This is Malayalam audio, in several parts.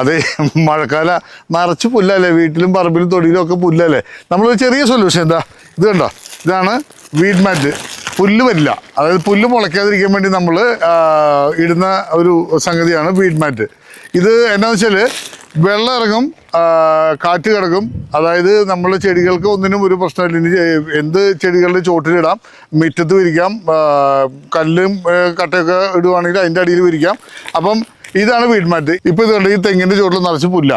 അതെ മഴക്കാല നിറച്ച് പുല്ലല്ലേ വീട്ടിലും പറമ്പിലും തൊടിയിലും ഒക്കെ പുല്ലല്ലേ. നമ്മളൊരു ചെറിയ സൊല്യൂഷൻ എന്താ? ഇത് കണ്ടോ? ഇതാണ് വീഡ് മാറ്റ് പുല്ല് വരില്ല. അതായത് പുല്ല് മുളയ്ക്കാതിരിക്കാൻ വേണ്ടി നമ്മൾ ഇടുന്ന ഒരു സംഗതിയാണ് വീഡ് മാറ്റ് ഇത് എന്നാന്ന് വെച്ചാൽ വെള്ളം ഇറങ്ങും കാറ്റ് കിടക്കും. അതായത് നമ്മൾ ചെടികൾക്ക് ഒന്നിനും ഒരു പ്രശ്നമില്ല. ഇനി എന്ത് ചെടികളുടെ ചോട്ടിലിടാം മുറ്റത്ത് വിരിക്കാം കല്ലും കട്ടയൊക്കെ ഇടുവാണെങ്കിൽ അതിന്റെ അടിയിൽ വിരിക്കാം. അപ്പം ഇതാണ് വീട്മാറ്റ് ഇപ്പോൾ ഇത് കണ്ട് ഈ തെങ്ങിന്റെ ചോട്ടിൽ നിറച്ച് പുല്ല.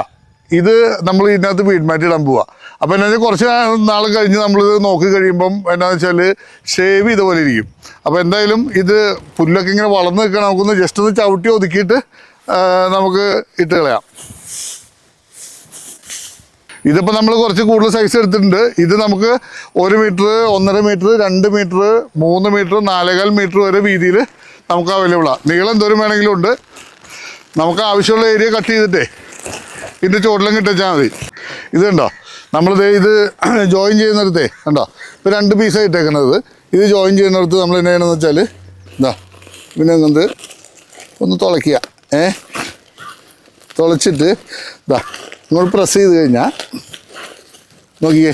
ഇത് നമ്മൾ ഇതിനകത്ത് വീട്മാറ്റ് ഇടാൻ പോവാ. അപ്പോൾ എന്നാ വെച്ചാൽ കുറച്ച് നാൾ കഴിഞ്ഞ് നമ്മളിത് നോക്കി കഴിയുമ്പം എന്നാന്ന് വെച്ചാൽ ഷേവ് ചെയ്ത പോലെ ഇരിക്കും. അപ്പോൾ എന്തായാലും ഇത് പുല്ലൊക്കെ ഇങ്ങനെ വളർന്ന് നിൽക്കണം. നമുക്കൊന്ന് ജസ്റ്റ് ഒന്ന് ചവിട്ടി ഒതുക്കിയിട്ട് നമുക്ക് ഇട്ട് കളയാം. ഇതിപ്പോൾ നമ്മൾ കുറച്ച് കൂടുതൽ സൈസ് എടുത്തിട്ടുണ്ട്. ഇത് നമുക്ക് ഒരു മീറ്റർ ഒന്നര മീറ്റർ രണ്ട് മീറ്റർ മൂന്ന് മീറ്റർ നാലേകാൽ മീറ്റർ വരെ വീതിയിൽ നമുക്ക് അവൈലബിളാണ് നീളം എന്തോരം വേണമെങ്കിലും ഉണ്ട്. നമുക്ക് ആവശ്യമുള്ള ഏരിയ കട്ട് ചെയ്തിട്ടേ ഇതിന്റെ ചോട്ടിലും കിട്ടിച്ചാൽ മതി. ഇത് കണ്ടോ? നമ്മളിത് ഇത് ജോയിൻ ചെയ്യുന്നിടത്തേ കണ്ടോ? ഇപ്പോൾ രണ്ട് പീസാണ് ഇട്ടേക്കുന്നത് ഇത് ജോയിൻ ചെയ്യുന്നിടത്ത് നമ്മൾ എന്നാ ചെയ്യണമെന്ന് വെച്ചാൽ എന്താ പിന്നെ എന്നത് ഒന്ന് തുളയ്ക്കുക. ഏ? തുളച്ചിട്ട് ഇതാ ഇങ്ങോട്ട് പ്രസ് ചെയ്ത് കഴിഞ്ഞാൽ നോക്കിക്കേ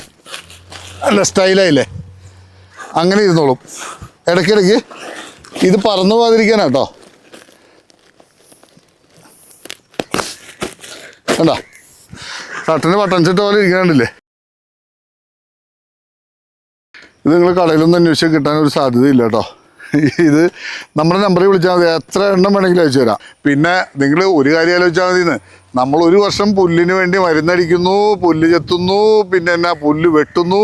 നല്ല സ്റ്റൈലായില്ലേ അങ്ങനെ ഇരുന്നോളും. ഇടയ്ക്കിടയ്ക്ക് ഇത് പറന്നു പോകാതിരിക്കാനാട്ടോ കണ്ടോ? ഷർട്ടിന് ബട്ടൺസ് പോലെ ഇരിക്കണില്ലേ ഇത് നിങ്ങൾ കടയിലൊന്നും അന്വേഷിച്ച് കിട്ടാൻ ഒരു സാധ്യതയില്ല കേട്ടോ. ഇത് നമ്മുടെ നമ്പറിൽ വിളിച്ചാൽ മതി. എത്ര എണ്ണം വേണമെങ്കിലും അയച്ചു തരാം. പിന്നെ നിങ്ങൾ ഒരു കാര്യം ആലോചിച്ചാൽ മതി നമ്മൾ ഒരു വർഷം പുല്ലിന് വേണ്ടി മരുന്നടിക്കുന്നു പുല്ല് ചെത്തുന്നു പിന്നെ എന്നാ പുല്ല് വെട്ടുന്നു.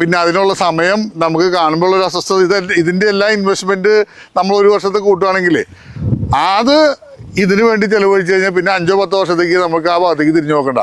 പിന്നെ അതിനുള്ള സമയം നമുക്ക് കാണുമ്പോൾ ഒരു അസ്വസ്ഥത. ഇത് ഇതിന്റെ എല്ലാ ഇൻവെസ്റ്റ്മെന്റ് നമ്മൾ ഒരു വർഷത്തെ കൂട്ടുകയാണെങ്കിൽ അത് ഇതിനു വേണ്ടി ചെലവഴിച്ചു കഴിഞ്ഞാൽ പിന്നെ അഞ്ചോ പത്തോ വർഷത്തേക്ക് നമുക്ക് ആ ഭാഗത്തേക്ക് തിരിഞ്ഞു നോക്കണ്ട.